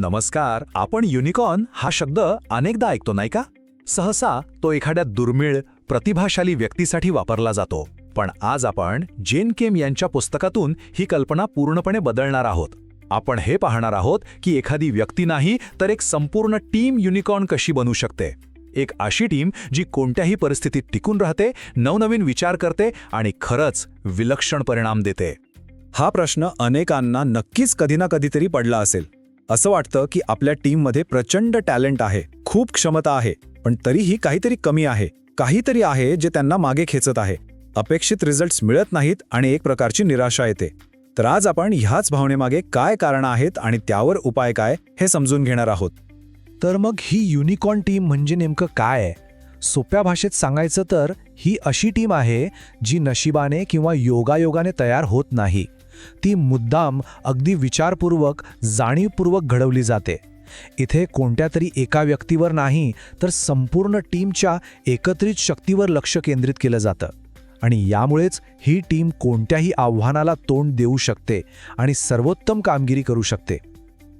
नमस्कार आपण युनिकॉर्न हा शब्द अनेकदा ऐकतो नाही का? सहसा तो एखाद्या दुर्मिळ प्रतिभाशाली व्यक्तीसाठी वापरला जातो. पण आज आपण जेन केम यांच्या पुस्तकातून ही कल्पना पूर्णपणे बदलणार आहोत. आपण हे पाहणार आहोत की एखादी व्यक्ती नाही तर एक संपूर्ण टीम युनिकॉर्न कशी बनू शकते? एक अशी टीम जी कोणत्याही परिस्थितीत टिकून राहते नवनवीन विचार करते आणि खरंच विलक्षण परिणाम देते. हा प्रश्न अनेकांना नक्कीच कधी ना कधीतरी पडला असेल. असं वाटतं की आपल्या टीममध्ये प्रचंड टॅलेंट आहे खूप क्षमता आहे पण तरीही काहीतरी कमी आहे काहीतरी आहे जे त्यांना मागे खेचत आहे. अपेक्षित रिझल्ट्स मिळत नाहीत आणि एक प्रकारची निराशा येते. तर आज आपण ह्याच भावनेमागे काय कारणं आहेत आणि त्यावर उपाय काय हे समजून घेणार आहोत. तर मग ही युनिकॉर्न टीम म्हणजे नेमकं काय? आहे सोप्या भाषेत सांगायचं तर ही अशी टीम आहे जी नशिबाने किंवा योगायोगाने तयार होत नाही. ती मुद्दाम अगदी विचारपूर्वक जाणीवपूर्वक घडवली जाते. इथे कोणत्या तरी एका व्यक्तीवर नाही तर संपूर्ण टीमच्या एकत्रित शक्तीवर लक्ष केंद्रित केलं जातं. आणि यामुळेच ही टीम कोणत्याही आव्हानाला तोंड देऊ शकते आणि सर्वोत्तम कामगिरी करू शकते.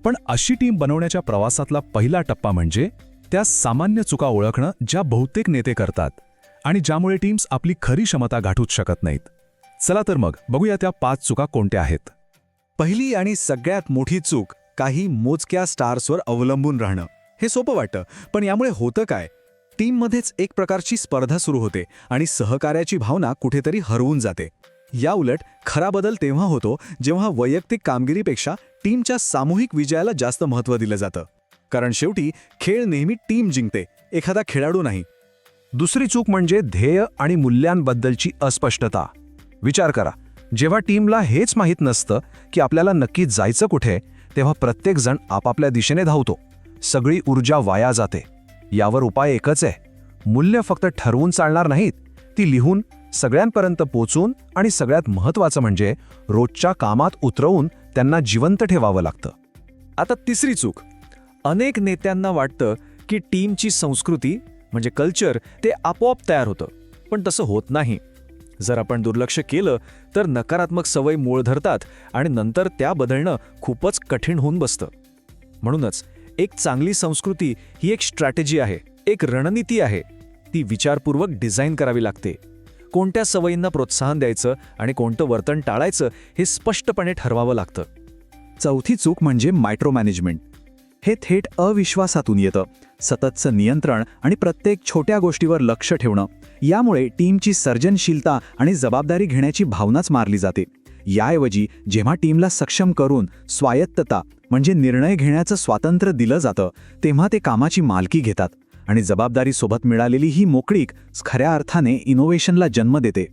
पण अशी टीम बनवण्याच्या प्रवासातला पहिला टप्पा म्हणजे त्या सामान्य चुका ओळखणं ज्या बहुतेक नेते करतात आणि ज्यामुळे टीम्स आपली खरी क्षमता गाठूच शकत नाहीत. चला तर मग बघूया त्या पाच चुका कोणत्या आहेत. पहिली आणि सगळ्यात मोठी चूक काही मोजक्या स्टार्सवर अवलंबून राहणं. हे सोपं वाटतं पण यामुळे होतं काय? टीममध्येच एक प्रकारची स्पर्धा सुरू होते आणि सहकार्याची भावना कुठेतरी हरवून जाते. याउलट खरा बदल तेव्हा होतो जेव्हा वैयक्तिक कामगिरीपेक्षा टीमच्या सामूहिक विजयाला जास्त महत्त्व दिलं जातं. कारण शेवटी खेळ नेहमी टीम जिंकते एखादा खेळाडू नाही. दुसरी चूक म्हणजे ध्येय आणि मूल्यांबद्दलची अस्पष्टता. विचार करा. जेव्हा टीमला हेच माहीत नसतं की आपल्याला नक्की जायचं कुठे तेव्हा प्रत्येकजण आपापल्या दिशेने धावतो. सगळी ऊर्जा वाया जाते. यावर उपाय एकच आहे. मूल्य फक्त ठरवून चालणार नाहीत. ती लिहून सगळ्यांपर्यंत पोचून आणि सगळ्यात महत्त्वाचं म्हणजे रोजच्या कामात उतरवून त्यांना जिवंत ठेवावं लागतं. आता तिसरी चूक. अनेक नेत्यांना वाटतं की टीमची संस्कृती म्हणजे कल्चर ते आपोआप तयार होतं. पण तसं होत नाही. जर आपण दुर्लक्ष केलं तर नकारात्मक सवय मूळ धरतात आणि नंतर त्या बदलणं खूपच कठीण होऊन बसतं. म्हणूनच एक चांगली संस्कृती ही एक स्ट्रॅटेजी आहे एक रणनीती आहे. ती विचारपूर्वक डिझाईन करावी लागते. कोणत्या सवयींना प्रोत्साहन द्यायचं आणि कोणतं वर्तन टाळायचं हे स्पष्टपणे ठरवावं लागतं. चौथी चूक म्हणजे मायक्रो मॅनेजमेंट हे थेट अविश्वासातून येतं. सततचं नियंत्रण आणि प्रत्येक छोट्या गोष्टीवर लक्ष ठेवणं. यामुळे टीमची सर्जनशीलता आणि जबाबदारी घेण्याची भावनाच मारली जाते. याऐवजी जेव्हा टीमला सक्षम करून स्वायत्तता म्हणजे निर्णय घेण्याचं स्वातंत्र्य दिलं जातं तेव्हा ते कामाची मालकी घेतात. आणि जबाबदारीसोबत मिळालेली ही मोकळीक खऱ्या अर्थाने इनोव्हेशनला जन्म देते.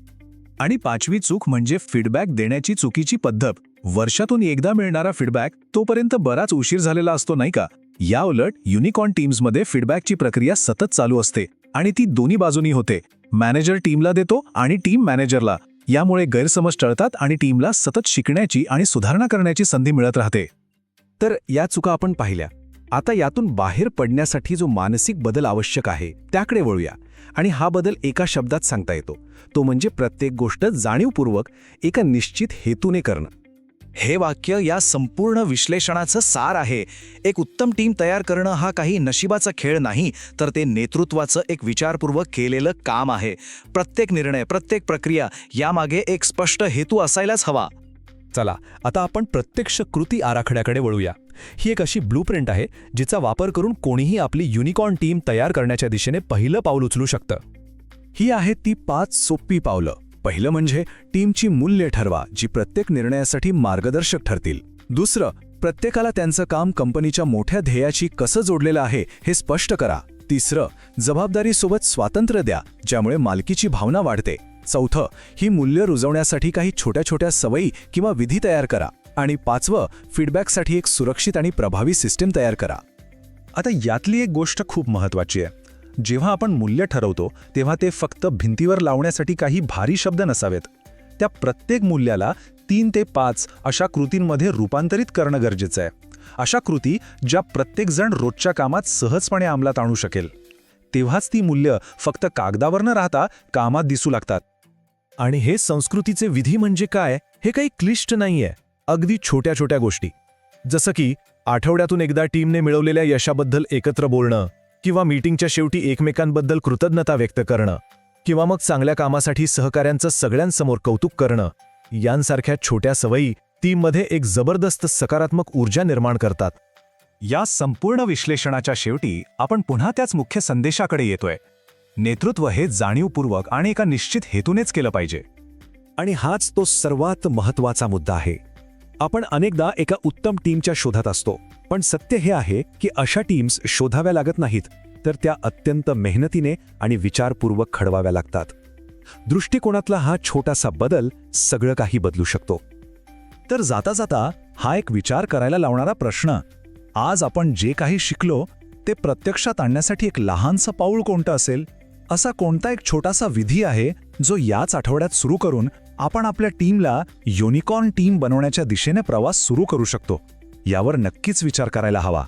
आणि पाचवी चूक म्हणजे फीडबॅक देण्याची चुकीची पद्धत. वर्षातून एकदा मिळणारा फीडबॅक तोपर्यंत बराच उशीर झालेला असतो नाही का? या उलट युनिकॉर्न टीम्समध्ये फीडबॅकची प्रक्रिया सतत चालू असते आणि ती दोन्ही बाजूनी होते. मॅनेजर टीमला देतो आणि टीम मॅनेजरला यामुळे गैरसमज टळतात आणि टीमला सतत शिकण्याची आणि सुधारणा करण्याची संधी मिळत राहते. तर या चुका आपण पाहिल्या. आता यातून बाहेर पडण्यासाठी जो मानसिक बदल आवश्यक आहे त्याकडे वळूया. आणि हा बदल एका शब्दात सांगता येतो. तो म्हणजे प्रत्येक गोष्ट जाणीवपूर्वक एका निश्चित हेतूने करणं. हे वाक्य या संपूर्ण विश्लेषणाचं सार आहे. एक उत्तम टीम तयार करणं हा काही नशिबाचा खेळ नाही तर ते नेतृत्वाचं एक विचारपूर्वक केलेलं काम आहे. प्रत्येक निर्णय प्रत्येक प्रक्रिया यामागे एक स्पष्ट हेतू असायलाच हवा. चला आता आपण प्रत्यक्ष कृती आराखड्याकडे वळूया. ही एक अशी ब्लूप्रिंट आहे जिचा वापर करून कोणीही आपली युनिकॉर्न टीम तयार करण्याच्या दिशेने पहिलं पाऊल उचलू शकतं. ही आहेत ती पाच सोपी पावलं. पहिलं म्हणजे टीमची मूल्य ठरवा जी प्रत्येक निर्णयासाठी मार्गदर्शक ठरतील. दुसरं प्रत्येकाला त्यांचं काम कंपनीच्या मोठ्या ध्येयाची कसं जोडलेलं आहे हे स्पष्ट करा. तिसरं जबाबदारीसोबत स्वातंत्र्य द्या ज्यामुळे मालकीची भावना वाढते. चौथं ही मूल्य रुजवण्यासाठी काही छोट्या छोट्या सवयी किंवा विधी तयार करा. आणि पाचवं फीडबॅकसाठी एक सुरक्षित आणि प्रभावी सिस्टीम तयार करा. आता यातली एक गोष्ट खूप महत्वाची आहे. जेव्हा आपण मूल्य ठरवतो तेव्हा ते फक्त भिंतीवर लावण्यासाठी काही भारी शब्द नसावेत. त्या प्रत्येक मूल्याला तीन ते पाच अशा कृतींमध्ये रूपांतरित करणं गरजेचं आहे. अशा कृती ज्या प्रत्येकजण रोजच्या कामात सहजपणे अंमलात आणू शकेल. तेव्हाच ती मूल्य फक्त कागदावर न राहता कामात दिसू लागतात. आणि हे संस्कृतीचे विधी म्हणजे काय हे काही क्लिष्ट नाहीये. अगदी छोट्या छोट्या गोष्टी. जसं की आठवड्यातून एकदा टीमने मिळवलेल्या यशाबद्दल एकत्र बोलणं किंवा मीटिंगच्या शेवटी एकमेकांबद्दल कृतज्ञता व्यक्त करणं किंवा मग चांगल्या कामासाठी सहकाऱ्यांचं सगळ्यांसमोर कौतुक करणं यांसारख्या छोट्या सवयी टीममध्ये एक जबरदस्त सकारात्मक ऊर्जा निर्माण करतात. या संपूर्ण विश्लेषणाच्या शेवटी आपण पुन्हा त्याच मुख्य संदेशाकडे येतोय. नेतृत्व हे जाणीवपूर्वक आणि एका निश्चित हेतूनेच केलं पाहिजे. आणि हाच तो सर्वात महत्त्वाचा मुद्दा आहे. आपण अनेकदा एका उत्तम टीमच्या शोधात असतो. पण सत्य हे आहे की अशा टीम्स शोधाव्या लागत नाहीत तर त्या अत्यंत मेहनतीने आणि विचारपूर्वक खडवाव्या लागतात. दृष्टिकोनातला हा छोटासा बदल सगळं काही बदलू शकतो. तर जाता जाता हा एक विचार करायला लावणारा प्रश्न आज आपण जे काही शिकलो ते प्रत्यक्षात आणण्यासाठी एक लहानसं पाऊल कोणतं असेल? असा कोणता एक छोटासा विधी आहे जो याच आठवड्यात सुरू करून आपण आपल्या टीमला युनिकॉर्न टीम बनवण्याच्या दिशेने प्रवास सुरू करू शकतो? यावर नक्कीच विचार करायला हवा.